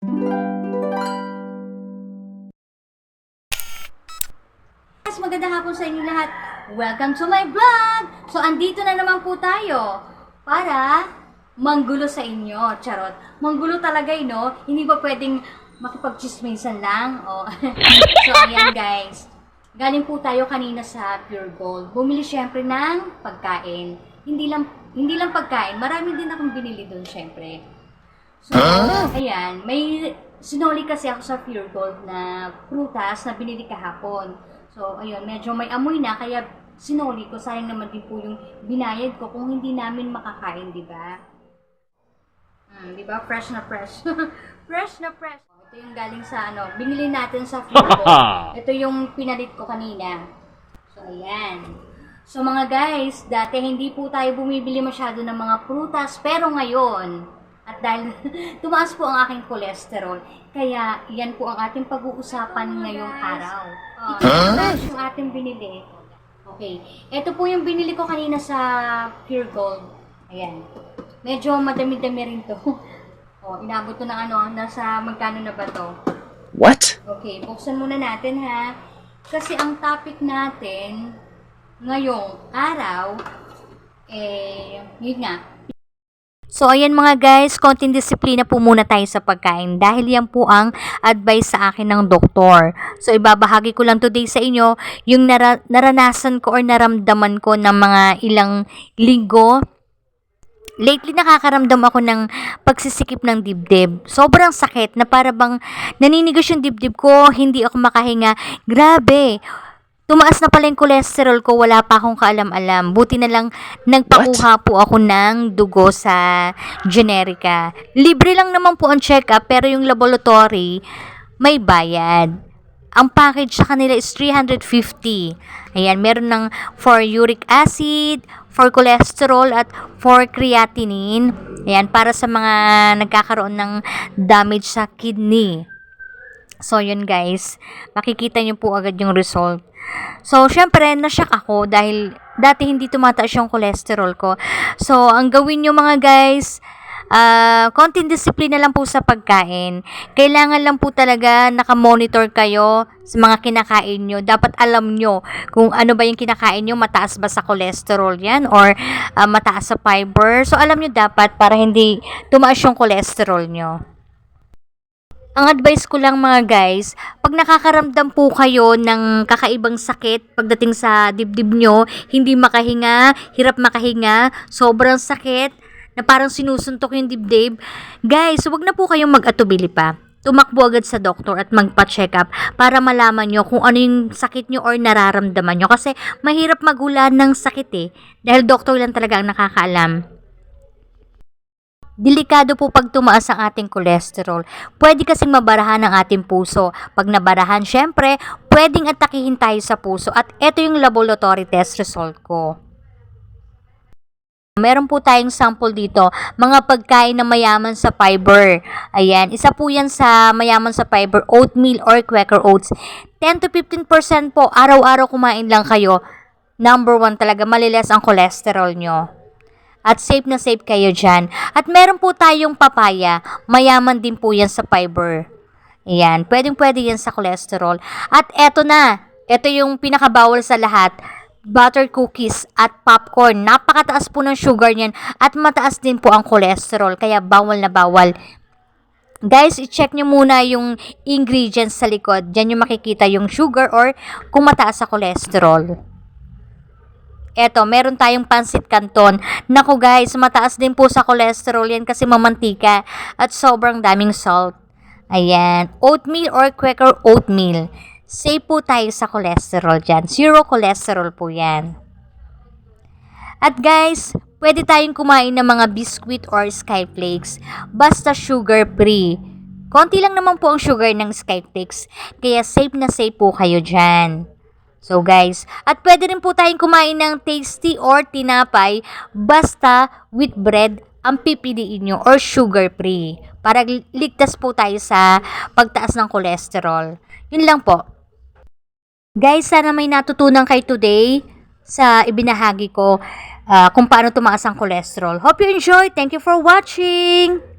Guys, magandang hapon sa inyo lahat. Welcome to my vlog! So, andito na naman po tayo para manggulo sa inyo. Charot. Manggulo talaga eh, no? Hindi ba pwedeng makipagchismisan lang? O. so, ayan guys. Galing po tayo kanina sa Pure Gold. Bumili syempre ng pagkain. Hindi lang hindi lang pagkain, marami din akong binili doon syempre. So, ayan, may sinoli kasi ako sa Pure Gold na prutas na binili kahapon. So, ayun, medyo may amoy na, kaya sinoli ko. Sayang naman din po yung binayad ko kung hindi namin makakain, di ba? Hmm, di ba? Fresh na fresh. fresh na fresh. Ito yung galing sa ano, binili natin sa Pure Gold. Ito yung pinalit ko kanina. So, ayan. So, mga guys, dati hindi po tayo bumibili masyado ng mga prutas, pero ngayon, at dahil tumaas po ang aking cholesterol, kaya yan po ang ating pag-uusapan ngayong araw. Ito fresh yung ating binili. Okay. Ito po yung binili ko kanina sa Pure Gold. Ayan. Medyo madami-dami rin to. oh, inabot to ng ano, nasa magkano na ba to? What? Okay, buksan muna natin ha. Kasi ang topic natin ngayong araw, eh, yun nga. So, ayan mga guys, konting disiplina po muna tayo sa pagkain dahil yan po ang advice sa akin ng doktor. So, ibabahagi ko lang today sa inyo yung nara- naranasan ko or naramdaman ko ng mga ilang linggo Lately, nakakaramdam ako ng pagsisikip ng dibdib. Sobrang sakit na para bang naninigas yung dibdib ko, hindi ako makahinga. Grabe! Tumaas na pala yung cholesterol ko, wala pa akong kaalam-alam. Buti na lang nagpakuha po ako ng dugo sa generica. Libre lang naman po ang check-up, pero yung laboratory, may bayad. Ang package sa kanila is 350. Ayan, meron ng for uric acid, for cholesterol, at for creatinine. Ayan, para sa mga nagkakaroon ng damage sa kidney. So, yun guys. Makikita nyo po agad yung result. So, syempre, nasyak ako dahil dati hindi tumataas yung cholesterol ko. So, ang gawin nyo mga guys, ah konting disiplina lang po sa pagkain. Kailangan lang po talaga nakamonitor kayo sa mga kinakain nyo. Dapat alam nyo kung ano ba yung kinakain nyo, mataas ba sa cholesterol yan or ah, mataas sa fiber. So, alam nyo dapat para hindi tumaas yung cholesterol nyo. Ang advice ko lang mga guys, pag nakakaramdam po kayo ng kakaibang sakit pagdating sa dibdib nyo, hindi makahinga, hirap makahinga, sobrang sakit, na parang sinusuntok yung dibdib, guys, wag na po kayong mag-atubili pa. Tumakbo agad sa doktor at magpa-check up para malaman nyo kung ano yung sakit nyo or nararamdaman nyo. Kasi mahirap magulan ng sakit eh. Dahil doktor lang talaga ang nakakaalam. Delikado po pag tumaas ang ating cholesterol. Pwede kasing mabarahan ang ating puso. Pag nabarahan, syempre, pwedeng atakihin tayo sa puso. At ito yung laboratory test result ko. Meron po tayong sample dito, mga pagkain na mayaman sa fiber. Ayan, isa po yan sa mayaman sa fiber, oatmeal or Quaker oats. 10 to 15% po, araw-araw kumain lang kayo. Number one talaga, maliles ang cholesterol nyo. At safe na safe kayo dyan. At meron po tayong papaya. Mayaman din po yan sa fiber. Ayan. Pwedeng pwede yan sa cholesterol. At eto na. Ito yung pinakabawal sa lahat. Butter cookies at popcorn. Napakataas po ng sugar niyan. At mataas din po ang cholesterol. Kaya bawal na bawal. Guys, i-check nyo muna yung ingredients sa likod. Diyan yung makikita yung sugar or kung mataas sa cholesterol. Eto, meron tayong pansit canton. Naku guys, mataas din po sa cholesterol yan kasi mamantika at sobrang daming salt. Ayan, oatmeal or Quaker oatmeal. Safe po tayo sa cholesterol dyan. Zero cholesterol po yan. At guys, pwede tayong kumain ng mga biscuit or skyflakes. Basta sugar free. Konti lang naman po ang sugar ng skyflakes. Kaya safe na safe po kayo dyan. So guys, at pwede rin po tayong kumain ng tasty or tinapay basta with bread ang pipiliin nyo or sugar free para ligtas po tayo sa pagtaas ng cholesterol. Yun lang po. Guys, sana may natutunan kayo today sa ibinahagi ko ah, kung paano tumaas ang cholesterol. Hope you enjoy. Thank you for watching.